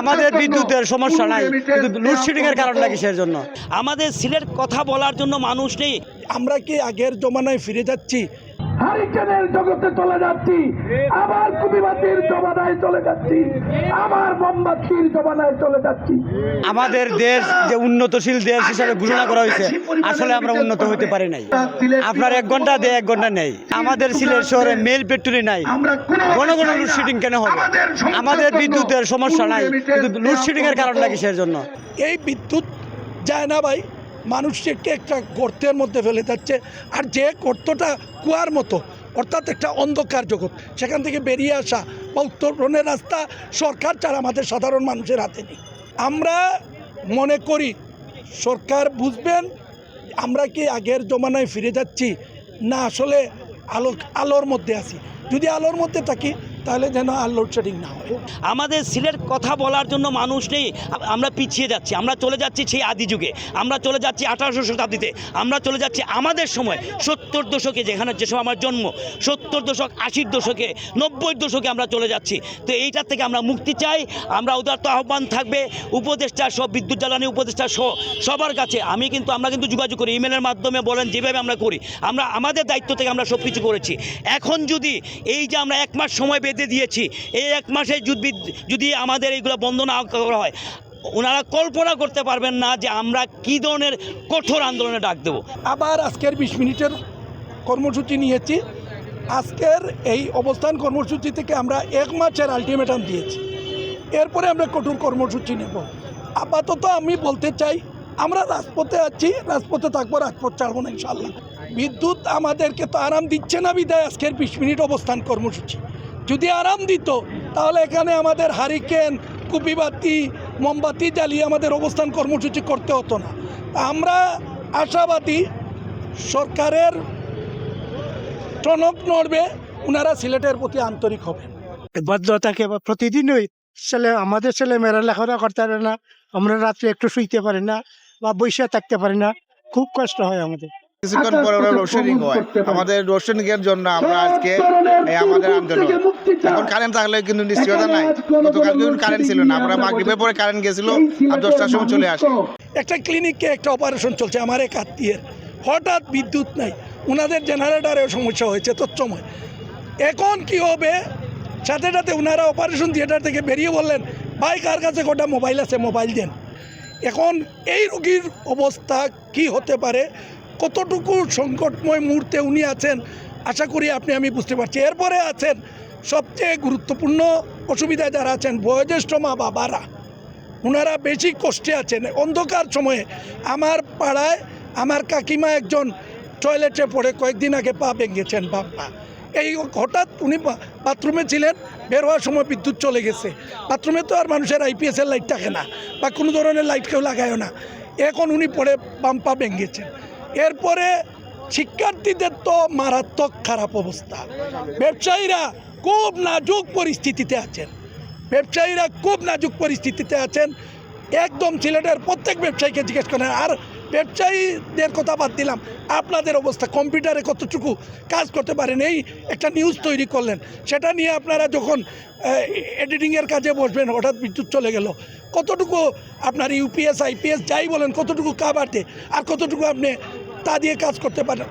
আমাদের বিদ্যুতের সমস্যা নাই। কিন্তু লোডশেডিং এর লাগে কিসের জন্য আমাদের সিলেট কথা বলার জন্য মানুষ নেই। আমরা কি আগের জমানায় ফিরে যাচ্ছি? হারিকেনের জগতে চলে যাচ্ছি। আবার কুবিবাতির জমানায় চলে যাচ্ছি। আবার মোমবাতির জমানায় চলে যাচ্ছি। আমাদের দেশ যে উন্নতশীল দেশ হিসাবে ঘোষণা করা হয়েছে আসলে আমরা উন্নত হতে পারি নাই। আপনার এক ঘণ্টা দেয় এক ঘণ্টা নেই। আমাদের সিলেট শহরে মেল পেট্রোলই নাই। ঘন ঘন লোডশেডিং কেন হবে? আমাদের বিদ্যুতের সমস্যা নাই। কিন্তু লোডশেডিং এর লাগে কিসের জন্য এই বিদ্যুৎ যায় না ভাই। মানুষকে একটা গর্তের মধ্যে ফেলে যাচ্ছে আর যে গর্তটা কুয়ার মতো, অর্থাৎ একটা অন্ধকার জগৎ, সেখান থেকে বেরিয়ে আসা বা উত্তরণের রাস্তা সরকার ছাড়া আমাদের সাধারণ মানুষের হাতে নেই। আমরা মনে করি সরকার বুঝবেন, আমরা কি আগের জমানায় ফিরে যাচ্ছি না আসলে আলো আলোর মধ্যে আছি? যদি আলোর মধ্যে থাকি তাহলে যেন আর লোডশেডিং না হয়। আমাদের সিলেট কথা বলার জন্য মানুষ নেই। আমরা পিছিয়ে যাচ্ছি। আমরা চলে যাচ্ছি সেই আদি যুগে। আমরা চলে যাচ্ছি আঠারোশো শতাব্দীতে। আমরা চলে যাচ্ছি আমাদের সময় সত্তর দশকে যেখানে যে সময় আমার জন্ম, সত্তর দশক, আশির দশকে, নব্বই দশকে আমরা চলে যাচ্ছি। তো এইটার থেকে আমরা মুক্তি চাই। আমরা উদারত আহ্বান থাকবে। উপদেষ্টা সব বিদ্যুৎ জ্বালানি উপদেষ্টা সহ, সবার কাছে। আমি কিন্তু, আমরা কিন্তু যোগাযোগ করি। ইমেলের মাধ্যমে বলেন, যেভাবে আমরা করি। আমরা, আমাদের দায়িত্ব থেকে আমরা সব কিছু করেছি। এখন যদি এই যে আমরা এক মাস সময় বেঁধে দিয়েছি। এই এক মাসে যদি যদি আমাদের এইগুলো বন্ধ না করা হয়, ওনারা কল্পনা করতে পারবেন না যে আমরা কী ধরনের কঠোর আন্দোলনে ডাক দেবো। আবার আজকের বিশ মিনিটের কর্মসূচি নিয়েছি। আজকের এই অবস্থান কর্মসূচি থেকে আমরা এক মাসের আলটিমেটাম দিয়েছি। এরপরে আমরা কঠোর কর্মসূচি নেব। আপাতত আমি বলতে চাই, আমরা রাজপথে আছি, রাজপথে থাকব, রাজপথ ছাড়বো না ইনশাল্লাহ বিদ্যুৎ আমাদেরকে তো আরাম দিচ্ছে না বিদায় আজকের বিশ মিনিট অবস্থান কর্মসূচি। যদি আরাম দিত, তাহলে এখানে আমাদের হারিকেন, কুপিবাতি, মোমবাতি জ্বালিয়ে আমাদের অবস্থান কর্মসূচি করতে হতো না। আমরা আশাবাদী সরকারের টনক নড়বে ওনারা সিলেটের প্রতি আন্তরিক হবেন। বাধ্য থাকে বা প্রতিদিনই ছেলে, আমাদের ছেলে মেয়েরা লেখাপড়া করতে পারে না, আমরা রাত্রে একটু শুইতে পারি না বা বসে থাকতে পারি না, খুব কষ্ট হয় আমাদের। কিছুক্ষণ পরে ওরা লোডশেডিং হয়। আমাদের লোডশেডিং এর জন্য আমরা আজকে এই আমাদের আন্দোলন। এখন কারেন্ট থাকলে কিন্তু নিশ্চয়তা নাই। গতকাল কিন্তু কারেন্ট ছিল না। আমরা মাগরিবের পরে কারেন্ট গেছিল আর দশটার সময় চলে আসে একটা ক্লিনিকে একটা অপারেশন চলছে আমার এক আত্মীয়ের হঠাৎ বিদ্যুৎ নাই। ওনাদের জেনারেটারেও সমস্যা হয়েছে তৎসময়। এখন কি হবে? সাথে সাথে ওনারা অপারেশন থিয়েটার থেকে বেরিয়ে বললেন ভাই কার কাছে কটা মোবাইল আছে? মোবাইল দেন। এখন এই রোগীর অবস্থা কি হতে পারে? কতটুকু সংকটময় মুহূর্তে উনি আছেন, আশা করি আপনি, আমি বুঝতে পারছি। এরপরে আছেন সবচেয়ে গুরুত্বপূর্ণ অসুবিধায় যারা আছেন, বয়োজ্যেষ্ঠ মা বাবারা। ওনারা বেশি কষ্টে আছেন। অন্ধকার সময়ে আমার পাড়ায় আমার কাকিমা একজন টয়লেটে পড়ে কয়েকদিন আগে পা ভেঙেছেন বাম পা এই হঠাৎ উনি বাথরুমে ছিলেন, বের হওয়ার সময় বিদ্যুৎ চলে গেছে। বাথরুমে তো আর মানুষের আইপিএসের লাইট থাকে না বা কোনো ধরনের লাইট কেউ লাগায়ও না। এখন উনি পড়ে বাম পা ভেঙেছেন। এরপরে শিক্ষার্থীদের তো মারাত্মক খারাপ অবস্থা। ব্যবসায়ীরা খুব নাজুক পরিস্থিতিতে আছেন। ব্যবসায়ীরা খুব নাজুক পরিস্থিতিতে আছেন। একদম সিলেটের প্রত্যেক ব্যবসায়ীকে জিজ্ঞেস করেন, আর ব্যবসায়ীদের কথা বাদ দিলাম, আপনাদের অবস্থা, কম্পিউটারে কতটুকু কাজ করতে পারেন? এই একটা নিউজ তৈরি করলেন। সেটা নিয়ে আপনারা যখন এডিটিংয়ের কাজে বসবেন, হঠাৎ বিদ্যুৎ চলে গেল। কতটুকু আপনার ইউপিএস, আইপিএস, যাই বলেন, কতটুকু কাবাটে আর কতটুকু আপনি তা দিয়ে কাজ করতে পারেন।